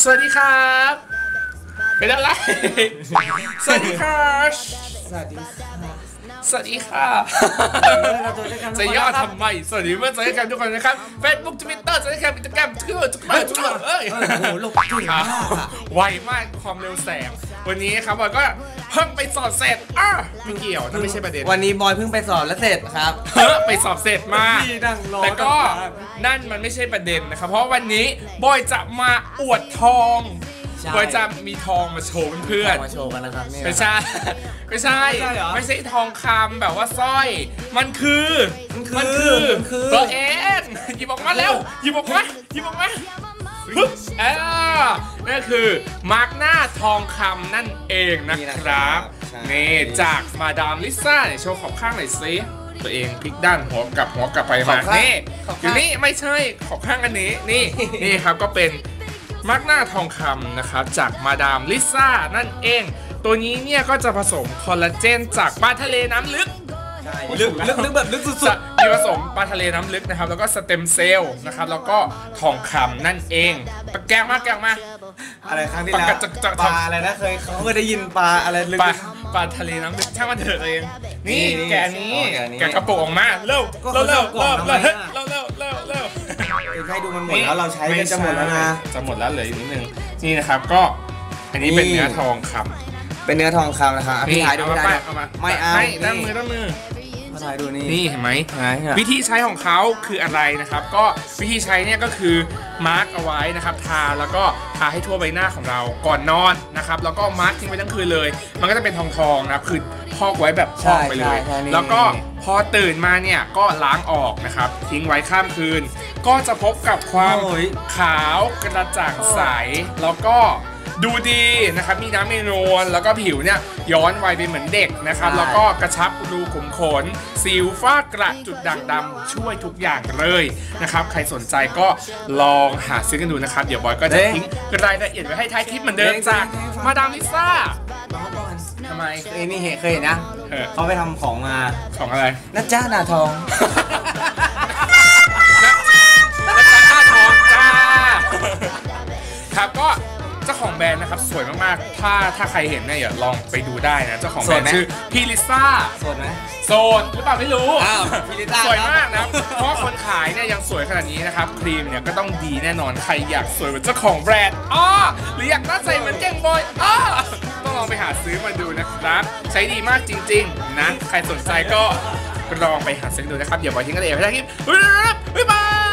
สวัสดีครับ เป็นอะไร สวัสดีครับสวัสดีค่ะสวัสดีค่ะเราเจอด้วยกันจะย่อทำไม สวัสดีเพื่อนสวัสดีครับทุกคนนะครับ Facebook Twitter สวัสดีครับอินสตาแกรมทุกคนทุกคนทุกคนเอ้ยโอ้โหหลบเก่งครัมาบกอะไวมากความเร็วแสง วันนี้ครับบอยก็เพิ่งไปสอบเสร็จอ้าไม่เกี่ยวนั่นไม่ใช่ประเด็นวันนี้บอยเพิ่งไปสอบแล้วเสร็จครับเฮ้อไปสอบเสร็จมาพี่นั่งรอแต่ก็ตั้งนานนั่นมันไม่ใช่ประเด็นนะครับ เพราะวันนี้บอยจะมาอวดทองใช่บอยจะมีทองมาโชว์เพื่อนมาโชว์กันนะครับนี่ๆไม่ใช่ไม่ใช่ไม่ใช่เหรอไม่ใช่ทองคำแบบว่าสร้อยมันคือมันคือมันคือมันคือตัวเองหยิบออกมาแล้วหยิบออกมาหยิบออกมาปึ๊บอ่า นั่นคือมาร์กหน้าทองคำนั่นเองนะครับใช่ นี่จากมาดามลิซ่าเนี่ยโชว์ขอบข้างหน่อยสิตัวเองพลิกด้านหัวกลับหัวกลับไปขอมาบข้างนี่ขอบอยู่ข้างนี่ไม่ใช่ขอบข้างอันนี้นี่ นี่ครับก็เป็น มาร์กหน้าทองคำนะครับจากมาดามลิซ่านั่นเอง ตัวนี้เนี่ยก็จะผสมคอลลาเจนจากปลาทะเลน้ำลึก ใช่ลึกลึกลึกแบบลึกสุดจะมีผสมปลาทะเลน้ำลึกนะครับ แล้วก็สเต็มเซลล์นะครับ แล้วก็ทองคำนั่นเองปลา แกงมาแกงมาๆอะไรครั้งที่แล้วปากกาจักจักปลาอะไรนะเคยเขาเคยได้ยินปลาอะไรลึกปลาปลาทะเลน้ำลึกช่างมันเถอะตัวเองนี่นี่แกะนี้อ๋อแกะนี้แกะกระปุกออกมาเร็วก็เร็วเร็วเขาจะกล่เร็องวทำไมเร็วอะเร็วเร็วเร็วเร็วๆให้ดูมันหมดแล้วเราใช้กันจะหมดแล้วนะจะหมดแล้วเหลืออีกนิดนึงนี่นะครับก็อันนี้เป็นนี่เนื้อทองคำเป็นเนื้อทองคำนะครับอะพี่ถ่ายดูเอาพี่มาถ่ายเอาดูมาไม่เอาไม่ด้านนี่มือด้านมือ มาถ่ายดูนี่นี่เห็นไหม ไหนอะ วิธีใช้ของเขาคืออะไรนะครับ ก็วิธีใช้เนี่ยก็คือมาร์กเอาไว้นะครับทาแล้วก็ทาให้ทั่วใบหน้าของเราก่อนนอนนะครับแล้วก็มาร์กทิ้งไว้ทั้งคืนเลย มันก็จะเป็นทองทองๆนะครับคือพอกไว้แบบพอกไปเลย ใช่ใช่นี่ แล้วก็พอตื่นมาเนี่ยก็ล้างออกนะครับทิ้งไว้ข้ามคืน ก็จะพบกับความโอ้ย ขาวกระจ่างใส แล้วก็ ดูดีนะครับมีน้ำมีนวลแล้วก็ผิวเนี่ยย้อนวัยไปเหมือนเด็กนะครับใช่แล้วก็กระชับรูขุมขน สิวฝ้ากระจุดด่างดำช่วยทุกอย่างเลยนะครับ ใครสนใจก็ลองหาซื้อกันดูนะครับ เดี๋ยวบอยก็จะทิ้งรายละเอียดไว้ให้ท้ายคลิปเหมือนเดิมจากมาดามลิซ่าน้องก่อนทำไมเคยนี่เห็นเคยเห็นนะเออเขาไปทำของมาของอะไรนะจ้าหนาทอง เจ้าของแบรนด์นะครับสวยมากๆ ถ้าถ้าใครเห็นเนี่ยอย่าลองไปดูได้นะ เจ้าของแบรนสวยไหม ด์ชื่อพี่ลิซ่า สดไหม โสดหรือเปล่าไม่รู้อ้าวพี่ลิซ่าสวยมากนะ ครับ เพราะว่าคนขายเนี่ยยังสวยขนาดนี้นะครับ ครีมเนี่ยก็ต้องดีแน่นอนใครอยากสวยเหมือนเจ้าของแบรนด์อ้อหรืออยากหน้าใสเหมือนเก่งบอยอ้อต้องลองไปหาซื้อมาดูนะครับ ใช้ดีมากจริง ๆ นะ ใครสนใจก็ลองไปหาซื้อดูนะครับอย่าบอยทิ้งกันเองไปได้คลิปบ๊ายบาย